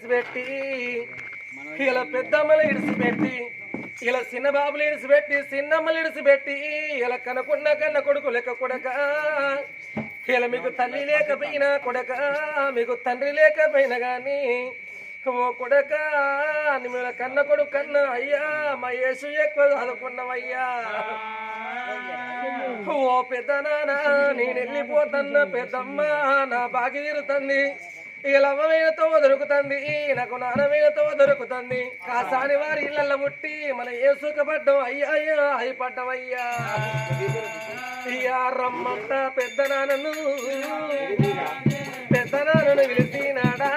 ఇడిచిపెట్టి ఇలా పెద్దమ్మలు ఇడిచిపెట్టి ఇలా చిన్న బాబులు ఇడిచిపెట్టి చిన్నమ్మలు ఇడిచిపెట్టి ఇలా కనకున్న కన్న కొడుకు లెక్క కొడక ఇలా మీకు తల్లి లేకపోయినా కొడక మీకు తండ్రి లేకపోయినా కానీ ఓ కొడక మిమ్మల్ని కన్న కొడుకు కన్న అయ్యా మా యేసు ఎక్కువ చదువుకున్నామయ్యా ఓ పెద్ద నాన్న నేను వెళ్ళిపోతున్నా పెద్దమ్మ నా బాగి తీరుతుంది. ఇక లవ్వమైనతో దొరుకుతుంది నాకు నాన్నమైనతో దొరుకుతుంది. కాసాని వారి ఇళ్ళ ముట్టి మన ఏ సుఖపడ్డం అయ్యా అయ్యా అయిపడ్డం అయ్యా ఇయ్యా రమ్మంట పెద్ద నాన్నను పెద్ద నాన్నను పిలిచినాడా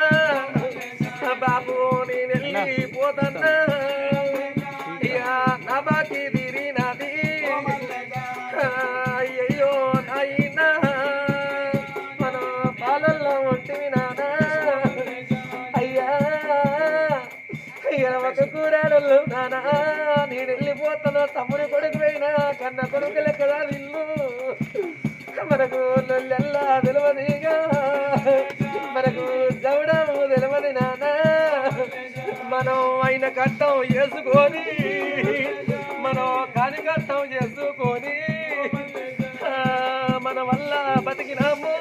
బాబు నేను వెళ్ళిపోతున్నా ఇయ్యా నా బాకీ కూరాడలు నానా నేను వెళ్ళిపోతాను తమ్ముడు కొడుకు పోయినా? కన్న కొడుకు లెక్కదా ఇల్లు మనకు లొల్లెల్లా తెలియదుగా మనకు జవడము తెలియదు నానా. మనం అయిన కట్టం చేసుకొని మనం కాని కట్టం చేసుకొని మన వల్ల బతికినాము.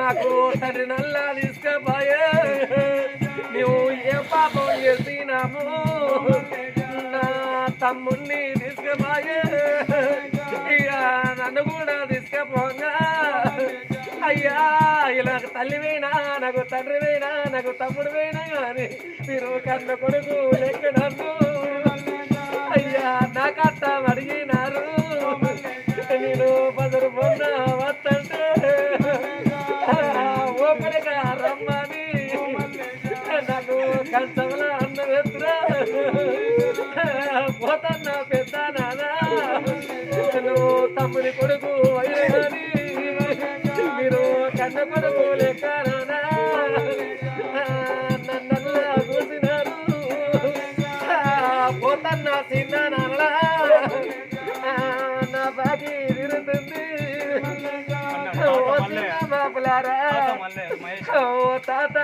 మాకు తండ్రి నల్లా తీసుకపోయే. నువ్వు ఏ పాపం చేసినాము నా తమ్ముణ్ణి తీసుకపోయే. ఇక నన్ను కూడా తీసుకుపోగా. అయ్యా ఇలా తల్లివేనా నాకు తండ్రివేనా నాకు తమ్ముడువైనా కానీ మీరు కన్న కొడుకు లెక్క నన్ను అయ్యా నా కట్ట అడిగినారు. నేను బదురు మొన్న వస్తాను కంచంలో అన్నం ఎత్తురా పోతన్నా పెద్ద నానా. నువ్వు తమ్ముని కొడుకు అయినా కానీ మీరు కన్న కొడుకు లెక్క నానా. నన్నల్లా చూసినారు పోతన్నా చిన్న నాన్నలా నా బాగి తిరుగుతుంది ఓ చిన్న ఓ తాత.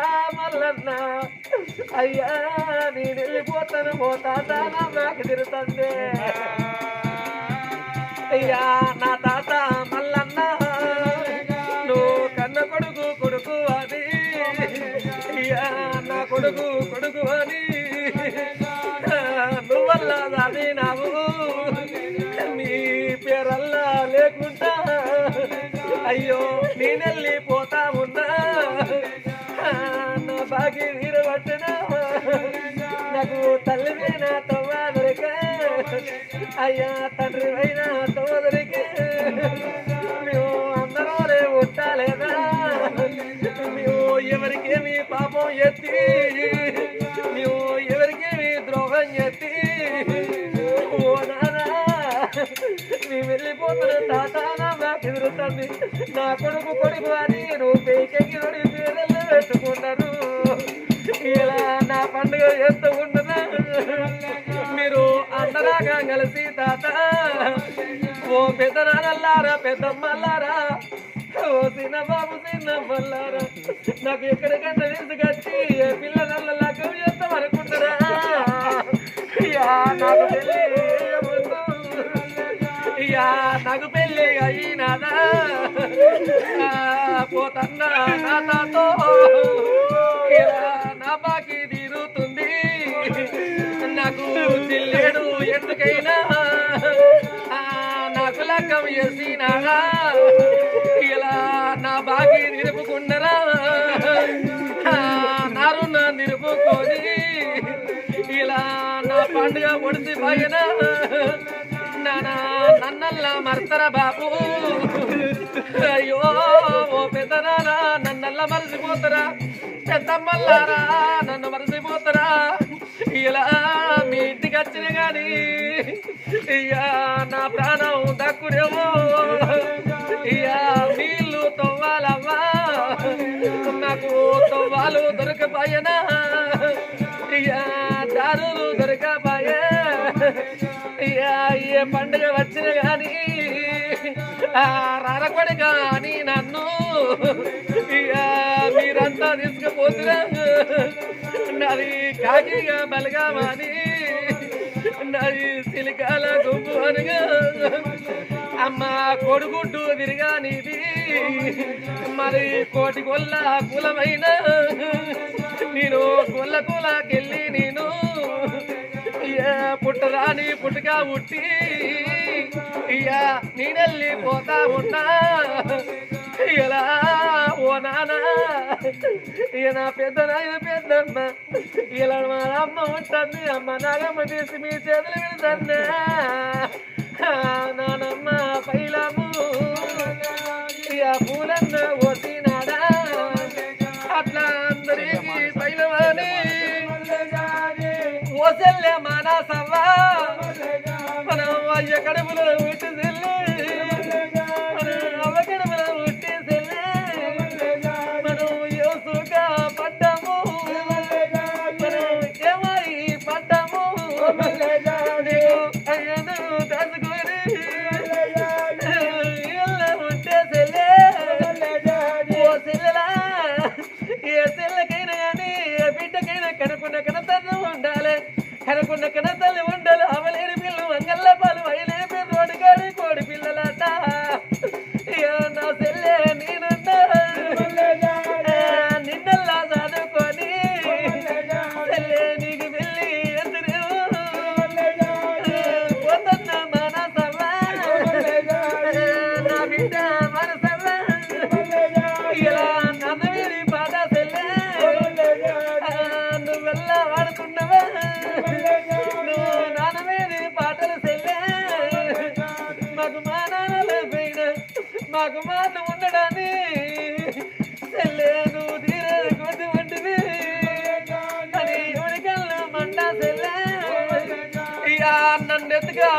అయ్యా నేను వెళ్ళిపోతాను ఓ తాత నా బాగి తిరుగుతుంది అయ్యా నా తాత మల్లన్న. నువ్వు కన్న కొడుకు కొడుకు అని అయ్యా నా కొడుకు కొడుకు అని నువ్వల్లా దాని నాకు నీ పేరల్లా లేకుండా. అయ్యో నేనెళ్ళి అయ్యా తండ్రి అయినా సోదరికి. మేము అందరూ ఉంటాలేదా మేము ఎవరికేమి పాపం ఎత్తి? మేము ఎవరికేమి ద్రోహం ఎత్తి? ఓ నానా మేము వెళ్ళిపోతున్న తాత నాకు ఎదురుతుంది. నా కొడుకు కొడుకు అని నువ్వు పేకెక్కి పేదలు పేరెళ్ళు పెట్టుకున్నారు ఇలా నా పండుగ చేస్తూ ఉండదా అందరాగా కలిసి తాత ఓ పెద్ద నాన్నల్లారా పెద్దమ్మల్లారా ఓ చిన్న బాబు చిన్న మల్లారా నాకు ఎక్కడికన్నా తీసుకొచ్చి ఏ పిల్ల నల్లలాగా చేస్తాం అనుకుంటారా నాకు పెళ్ళి అయ్యా నాకు పెళ్ళి అయినాదా? పోతన్నా నా చేసినాగా ఇలా నా బాగి నిలుపుకున్నరా ఆ, నిలుపుకొని ఇలా నా పండుగ పొడిచి పైన నన్నల్లా మర్తర బాబు? అయ్యో ఓ పెద్ద నన్నల్లా మరచిపోతారా? పెద్దమ్మల్లారా నన్ను మరచిపోతారా? ఇలా మీ ఇంటికి వచ్చిన కానీ ఇయ్యా నా ప్రాణం దక్కునేమో ఇయ్యా నీళ్ళు తవ్వాలమ్మా. నాకు తవ్వాలు దొరకపోయేనా. ఇయ్యా దారులు దొరకపోయే. ఇయ్యా ఏ పండుగ వచ్చిన కానీ ఆ రారకొడి కానీ నన్ను ఇక బలగామని నాది సిలికాల గుంపు అనగా. అమ్మ కొడుగుడ్డు తిరిగా నీది. మరి కోటి కొల్ల కులమైన. నేను కొల్ల కులకెళ్ళి నేను పుట్టరాని పుట్టుక పుట్టి ఇయ్యా నేనెళ్ళి పోతా ఉన్నా. ఇలా ఓ నానా. ఇక నా పెద్ద నాయన పెద్దమ్మ ఇలా మా అమ్మ ఉంటుంది. అమ్మ నాగమ్మ తీసి మీ చేతులు పెడతాన్నా నానమ్మ పైలము. ఇక పూలన్న ఓసినాడా అట్లా అందరికి పైలమని ఓసెల్లే మానసవ్వా. మనం అయ్య కడుపులో ఉట్టి dejaron con la canasta, మాకు మా నాన్నలు పోయిన మాకు మాట ఉండడాన్ని సెల్లే నువ్వు తీరే కొద్ది వంటివి. అని ఉడికల్లు మంట ఇక నన్ను ఎత్తుగా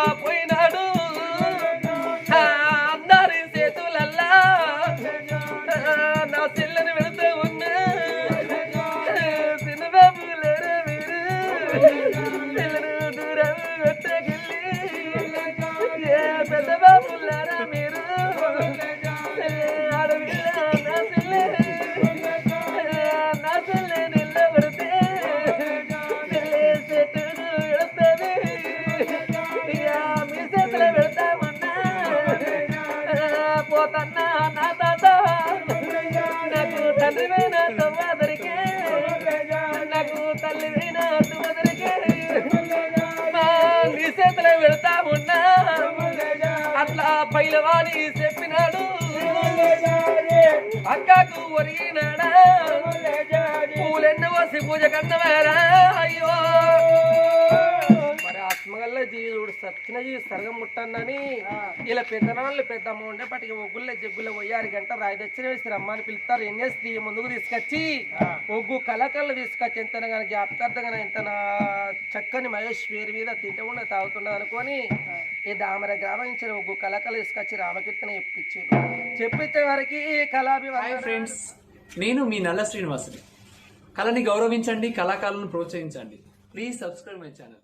తండ్రివైన నాకు తల్లివైన తువ్వదరికే నీ ఉన్నా అట్లా పైలవాణి చెప్పినాడు. అక్కకు ఒరిగినాడా. పూలెన్నో వసి పూజ కన్నవారా. అయ్యో. జీవుడు సచ్చిన జీవి సరగం ముట్టన్నని ఇలా పెద్దనాళ్ళు పెద్దమ్మ ఉండే పటికి ఒగ్గుల జగ్గుల పోయారు గంట రాయి తెచ్చిన వేసి రమ్మని పిలుస్తారు. చేసి ముందుకు తీసుకొచ్చి ఒగ్గు కలకళ్ళు తీసుకొచ్చి ఎంత కానీ జ్ఞాపకార్థంగా ఎంత చక్కని మహేష్ పేరు మీద తింటకుండా తాగుతున్నా అనుకొని ఈ దామర గ్రామం నుంచి ఒగ్గు కలకలు తీసుకొచ్చి రామకీర్తన చెప్పించారు చెప్పించే వారికి కళాభి ఫ్రెండ్స్. నేను మీ నల్ల శ్రీనివాసుని. కళని గౌరవించండి కళాకారులను ప్రోత్సహించండి. Please subscribe my channel.